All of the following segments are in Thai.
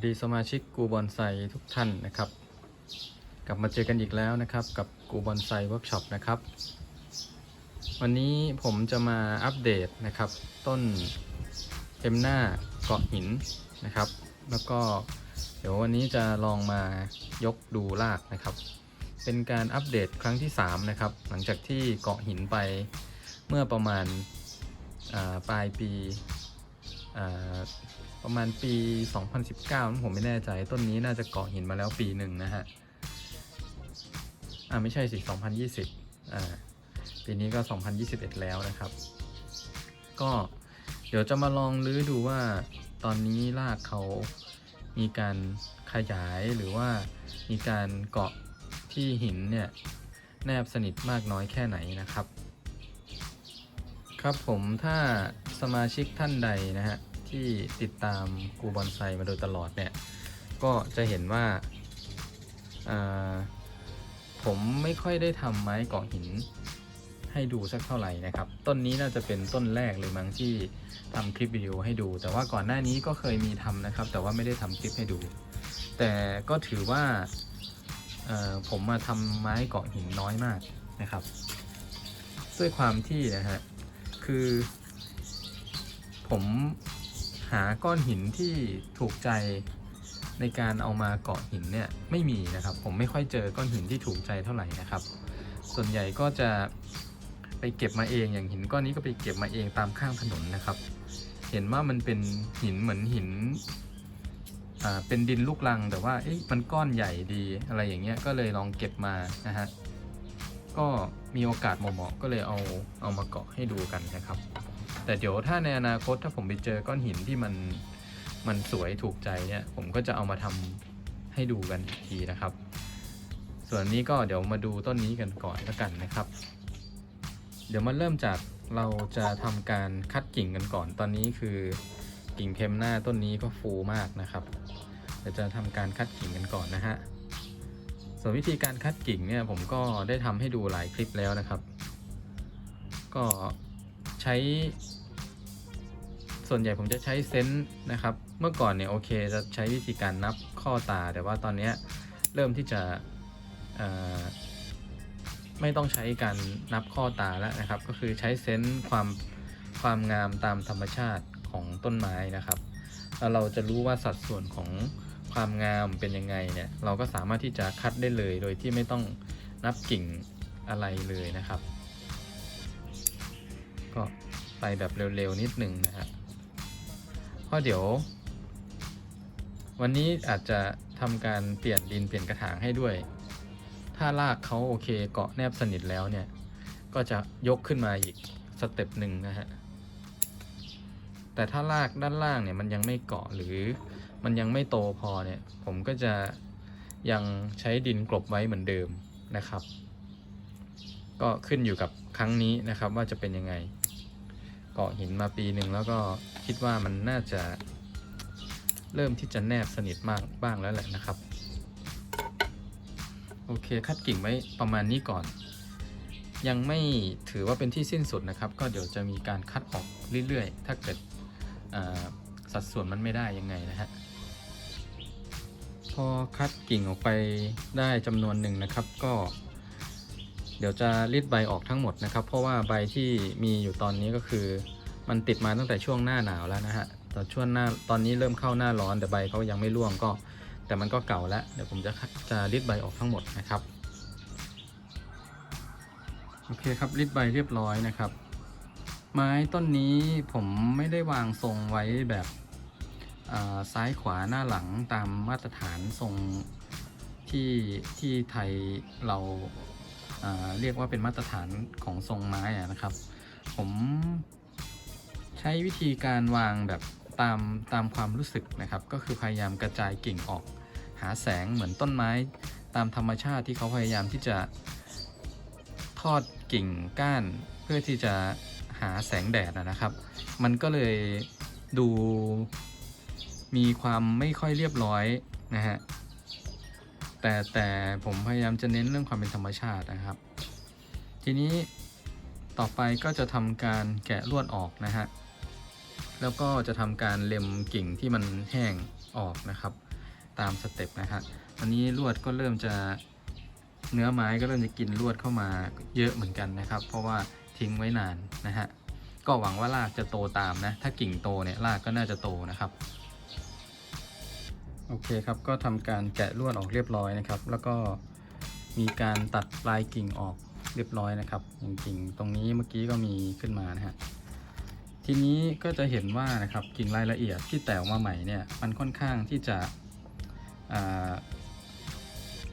สดีสมาชิกกูบอนไซทุกท่านนะครับ กลับมาเจอกันอีกแล้วนะครับ กับกูบอนไซเวิร์กช็อปนะครับ วันนี้ผมจะมาอัปเดตนะครับ ต้นเอ็มหน้าเกาะหินนะครับ แล้วก็เดี๋ยววันนี้จะลองมายกดูรากนะครับ เป็นการอัปเดตครั้งที่ 3 นะครับ หลังจากที่เกาะหินไปเมื่อประมาณาปลายปี ประมาณปี 2019นะผมไม่แน่ใจ ต้นนี้น่าจะเกาะหินมาแล้วปีหนึ่งนะฮะ อ่าไม่ใช่สิ 2020 อ่า ปีนี้ก็ 2021 แล้วนะครับ ก็เดี๋ยวจะมาลองลื้อดูว่าตอนนี้รากเขามีการขยายหรือว่ามีการเกาะที่หินเนี่ย แนบสนิทมากน้อยแค่ไหนนะครับ ครับผมถ้าสมาชิกท่านใดนะฮะ ที่ติดตามกูบอนไซมาโดยตลอดเนี่ย ก็จะเห็นว่าาผมไม่ค่อยได้ทำไม้เกาะหินให้ดูสักเท่าไหร่นะครับ ต้นนี้น่าจะเป็นต้นแรกเลยมั้งที่ทำคลิปวิดีโอให้ดู แต่ว่าก่อนหน้านี้ก็เคยมีทำนะครับ แต่ว่าไม่ได้ทำคลิปให้ดู แต่ก็ถือว่าผมมาทำไม้เกาะหินน้อยมากนะครับ ด้วยความที่นะฮะคือผม หาก้อนหินที่ถูกใจในการเอามาเกาะหินเนี่ยไม่มีนะครับ ผมไม่ค่อยเจอก้อนหินที่ถูกใจเท่าไหร่นะครับ ส่วนใหญ่ก็จะไปเก็บมาเองอย่างหินก้อนนี้ก็ไปเก็บมาเองตามข้างถนนนะครับ เห็นว่ามันเป็นหินเหมือนหินอ่าเป็นดินลูกรังแต่ว่าเอ๊ะมันก้อนใหญ่ดีอะไรอย่างเงี้ยก็เลยลองเก็บมานะฮะก็มีโอกาสเหมาะๆก็เลยเอาเอามาเกาะให้ดูกันนะครับ แต่เดี๋ยวถ้าในอนาคตถ้าผมไปเจอก้อนหินที่มันมันสวยถูกใจเนี่ย ผมก็จะเอามาทำให้ดูกันอีกทีนะครับ ส่วนนี้ก็เดี๋ยวมาดูต้นนี้กันก่อนแล้วกันนะครับ เดี๋ยวมาเริ่มจากเราจะทำการคัดกิ่งกันก่อน ตอนนี้คือกิ่งเทมหน้าต้นนี้ก็ฟูมากนะครับเดี๋ยวจะทำการคัดกิ่งกันก่อนนะฮะส่วนวิธีการคัดกิ่งเนี่ยผมก็ได้ทำให้ดูหลายคลิปแล้วนะครับ ก็ใช้ ส่วนใหญ่ผมจะใช้เซนส์นะครับ เมื่อก่อนเนี่ยโอเคจะใช้วิธีการนับข้อตา แต่ว่าตอนนี้เริ่มที่จะไม่ต้องใช้การนับข้อตาแล้วนะครับ ก็คือใช้เซนส์ความความงามตามธรรมชาติของต้นไม้นะครับแล้วเราจะรู้ว่าสัดส่วนของความงามเป็นยังไงเนี่ยเราก็สามารถที่จะคัดได้เลย โดยที่ไม่ต้องนับกิ่งอะไรเลยนะครับ ก็ไปแบบเร็วๆนิดหนึ่งนะฮะ เพราะเดี๋ยว วันนี้อาจจะทำการเปลี่ยนดินเปลี่ยนกระถางให้ด้วย ถ้ารากเขาโอเคเกาะแนบสนิทแล้วเนี่ย ก็จะยกขึ้นมาอีกสเต็ปหนึ่งนะฮะ แต่ถ้ารากด้านล่างเนี่ยมันยังไม่เกาะหรือมันยังไม่โตพอเนี่ย ผมก็จะยังใช้ดินกลบไว้เหมือนเดิมนะครับ ก็ขึ้นอยู่กับครั้งนี้นะครับว่าจะเป็นยังไง เกาะหินมาปีหนึ่งแล้วก็คิดว่ามันน่าจะเริ่มที่จะแนบสนิทมากบ้างแล้วแหละนะครับ โอเคคัดกิ่งไว้ประมาณนี้ก่อน ยังไม่ถือว่าเป็นที่สิ้นสุดนะครับ ก็เดี๋ยวจะมีการคัดออกเรื่อยๆ ถ้าเกิดสัดส่วนมันไม่ได้ยังไงนะฮะพอคัดกิ่งออกไปได้จำนวนหนึ่งนะครับก็ เดี๋ยวจะรีดใบออกทั้งหมดนะครับ เพราะว่าใบที่มีอยู่ตอนนี้ก็คือ มันติดมาตั้งแต่ช่วงหน้าหนาวแล้วนะฮะแต่ช่วงหน้าตอนนี้เริ่มเข้าหน้าร้อนแต่ใบเขายังไม่ร่วงก็ แต่มันก็เก่าแล้วเดี๋ยวผมจะจะรีดใบออกทั้งหมดนะครับโอเคครับรีดใบเรียบร้อยนะครับ ไม้ต้นนี้ผมไม่ได้วางทรงไว้แบบซ้ายขวาหน้าหลังตามมาตรฐานทรงที่ที่ไทยเรา เรียกว่าเป็นมาตรฐานของทรงไม้ะนะครับ ผมใช้วิธีการวางแบบตามตามความรู้สึกนะครับ ก็คือพยายามกระจายกิ่งออก หาแสงเหมือนต้นไม้ ตามธรรมชาติที่เขาพยายามที่จะทอดกิ่งก้านเพื่อที่จะหาแสงแดดนะครับ มันก็เลยดูมีความไม่ค่อยเรียบร้อยนะฮะ แต่แต่ผมพยายามจะเน้นเรื่องความเป็นธรรมชาตินะครับ ทีนี้ต่อไปก็จะทำการแกะลวดออกนะฮะแล้วก็จะทำการเล็มกิ่งที่มันแห้งออกนะครับ ตามสเต็ปนะฮะตอนนี้ลวดก็เริ่มจะเนื้อไม้ก็เริ่มจะกินลวดเข้ามาเยอะเหมือนกันนะครับ เพราะว่าทิ้งไว้นานนะฮะก็หวังว่ารากจะโตตามนะ ถ้ากิ่งโตเนี่ยรากก็น่าจะโตนะครับ โอเคครับก็ทำการแกะลวดออกเรียบร้อยนะครับ แล้วก็มีการตัดปลายกิ่งออกเรียบร้อยนะครับอย่างกิ่งตรงนี้เมื่อกี้ก็มีขึ้นมานะฮะทีนี้ก็จะเห็นว่านะครับกิ่งรายละเอียดที่แตกออกมาใหม่เนี่ยมันค่อนข้างที่จะ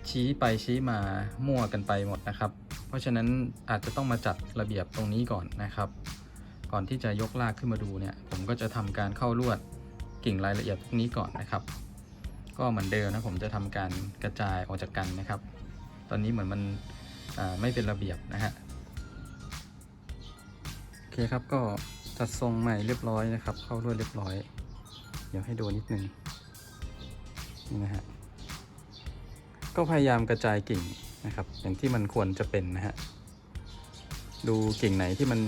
ชี้ไปชี้มามั่วกันไปหมดนะครับ เพราะฉะนั้นอาจจะต้องมาจัดระเบียบตรงนี้ก่อนนะครับ ก่อนที่จะยกลากขึ้นมาดูเนี่ยผมก็จะทำการเข้าลวดกิ่งรายละเอียดพวกนี้ก่อนนะครับ ก็เหมือนเดิมนะผมจะทำการกระจายออกจากกันนะครับ ตอนนี้เหมือนมันไม่เป็นระเบียบนะฮะโอเคครับก็จัดทรงใหม่เรียบร้อยนะครับ เข้าลวดเรียบร้อย เดี๋ยวให้ดูนิดนึงนี่นะฮะก็พยายามกระจายกิ่งนะครับ อย่างที่มันควรจะเป็นนะฮะดูกิ่งไหนที่มัน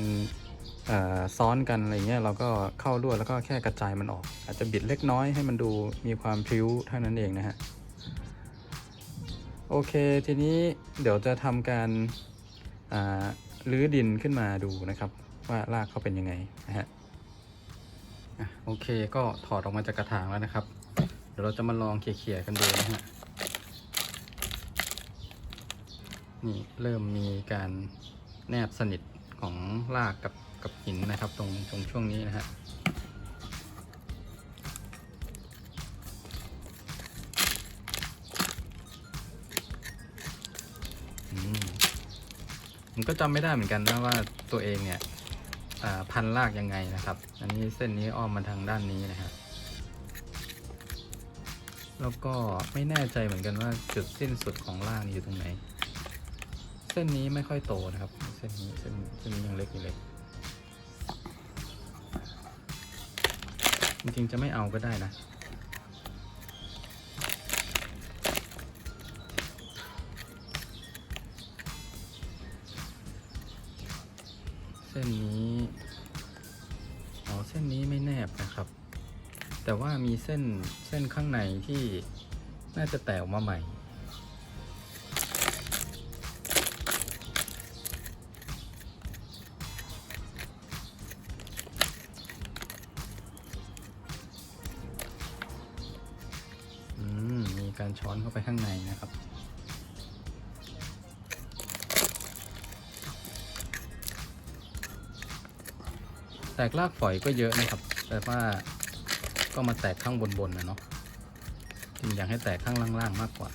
ซ้อนกันอะไรเงี้ยเราก็เข้าลวดแล้วก็แค่กระจายมันออก อาจจะบิดเล็กน้อยให้มันดูมีความพริ้วเท่านั้นเองนะฮะโอเคทีนี้เดี๋ยวจะทำการอ่ารื้อดินขึ้นมาดูนะครับ ว่ารากเขาเป็นยังไงนะฮะอะโอเคก็ถอดออกมาจากกระถางแล้วนะครับ เดี๋ยวเราจะมาลองเขี่ยๆกันดูนะฮะนี่เริ่มมีการแนบสนิทของรากกับ กับหินนะครับ ตรงตรงช่วงนี้นะฮะมผมก็จำไม่ได้เหมือนกันนะว่าตัวเองเนี่ยพันรากยังไงนะครับ อันนี้เส้นนี้อ้อมมาทางด้านนี้นะครับแล้วก็ไม่แน่ใจเหมือนกันว่าจุดสิ้นสุดของรากนี่อยู่ตรงไหน เส้นนี้ไม่ค่อยโตนะครับ เส้นนี้เส้นเส้นนี้ยังเล็กอยู่เลย ริงๆจะไม่เอาก็ได้นะ เส้นนี้อ๋อเส้นนี้ไม่แนบนะครับ แต่ว่ามีเส้นเส้นข้างในที่น่าจะแตกออกมาใหม่ ช้อนเข้าไปข้างในนะครับ แตกรากฝอยก็เยอะนะครับ แต่ว่าก็มาแตกข้างบนๆนะเนาะจริงอยากให้แตกข้างล่างๆมากกว่า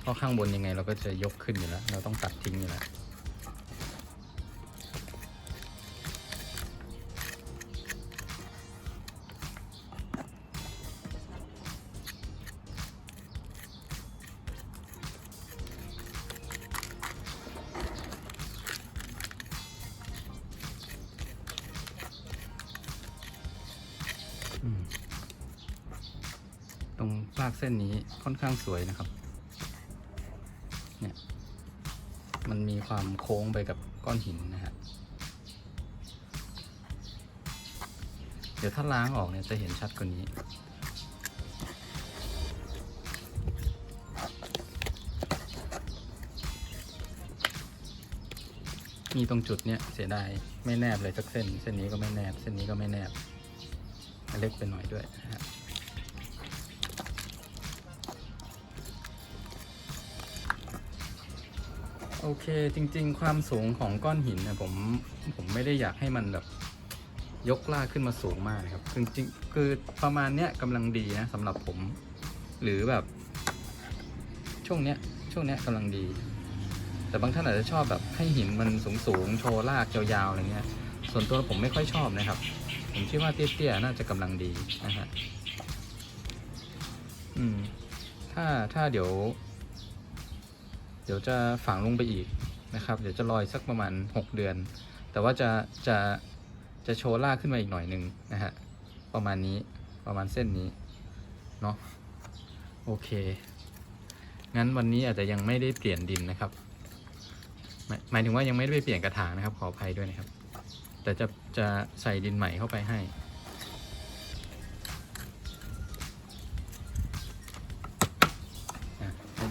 เพราะข้างบนยังไงเราก็จะยกขึ้นอยู่แล้ว เราต้องตัดทิ้งอยู่แล้ว ตรงรากเส้นนี้ค่อนข้างสวยนะครับ เนี่ย มันมีความโค้งไปกับก้อนหินนะฮะ เดี๋ยวถ้าล้างออกเนี่ยจะเห็นชัดกว่านี้มีตรงจุดเนี้ยเสียดายไม่แนบเลยสักเส้น เส้นนี้ก็ไม่แนบ เส้นนี้ก็ไม่แนบ เล็กไปหน่อยด้วยนะฮะ โอเคจริง ๆ ความสูงของก้อนหินเนี่ยผมผมไม่ได้อยากให้มันแบบยกลากขึ้นมาสูงมากนะครับคือจริงๆคือประมาณเนี้ยกำลังดีนะสำหรับผม หรือแบบ ช่วงเนี้ยช่วงเนี้ยกำลังดี แต่บางท่านอาจจะชอบแบบให้หินมันสูงๆโชว์ลากยาวๆอะไรเงี้ย ส่วนตัวผมไม่ค่อยชอบนะครับ ผมคิดว่าเตี้ยๆน่าจะกำลังดีนะฮะอืมถ้าถ้าเดี๋ยว เดี๋ยวจะฝังลงไปอีกนะครับ เดี๋ยวจะลอยสักประมาณ 6 เดือน แต่ว่าจะจะจะโชว์ลากขึ้นมาอีกหน่อยหนึ่งนะฮะประมาณนี้ประมาณเส้นนี้เนาะโอเค งั้นวันนี้อาจจะยังไม่ได้เปลี่ยนดินนะครับ หมายถึงว่ายังไม่ได้ไปเปลี่ยนกระถางนะครับ ขออภัยด้วยนะครับ แต่จะจะใส่ดินใหม่เข้าไปให้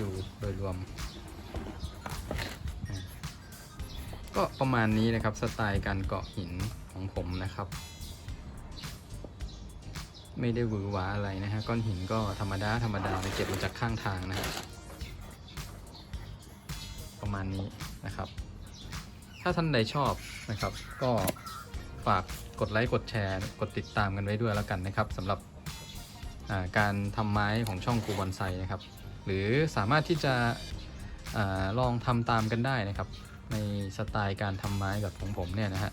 ดูโดยรวม ก็ประมาณนี้นะครับสไตล์การเกาะหินของผมนะครับ ไม่ได้หวือหวาอะไรนะฮะก้อนหินก็ธรรมดาธรรมดาเก็บมาจากข้างทางนะฮะประมาณนี้นะครับ ถ้าท่านใดชอบนะครับ ก็ฝากกดไลค์กดแชร์กดติดตามกันไว้ด้วยแล้วกันนะครับสำหรับาการทำไม้ของช่องกูบอนไซนะครับ หรือสามารถที่จะอลองทำตามกันได้นะครับ ในสไตล์การทำไม้แบบของผมเนี่ยนะฮะ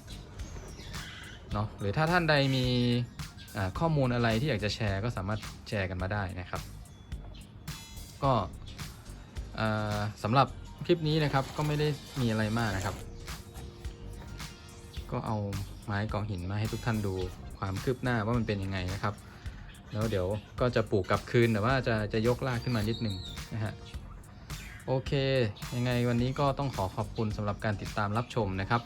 เนาะหรือถ้าท่านใดมีข้อมูลอะไรที่อยากจะแชร์ก็สามารถแชร์กันมาได้นะครับ ก็สำหรับคลิปนี้นะครับก็ไม่ได้มีอะไรมากนะครับ ก็เอาไม้กองหินมาให้ทุกท่านดูความคืบหน้าว่ามันเป็นยังไงนะครับ แล้วเดี๋ยวก็จะปลูกกลับคืนแต่ว่าจะจะยกลากขึ้นมานิดนึงนะฮะ โอเค ยังไงวันนี้ก็ต้องขอขอบคุณสำหรับการติดตามรับชมนะครับ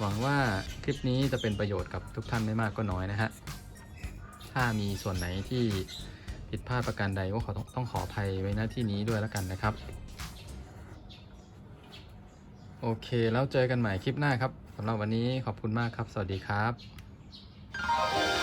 หวังว่าคลิปนี้จะเป็นประโยชน์กับทุกท่านไม่มากก็น้อยนะฮะ ถ้ามีส่วนไหนที่ผิดพลาดประการใดก็ขอต้องขออภัยไว้ณที่นี้ด้วยแล้วกันนะครับ โอเค แล้วเจอกันใหม่คลิปหน้าครับสำหรับวันนี้ขอบคุณมากครับ สวัสดีครับ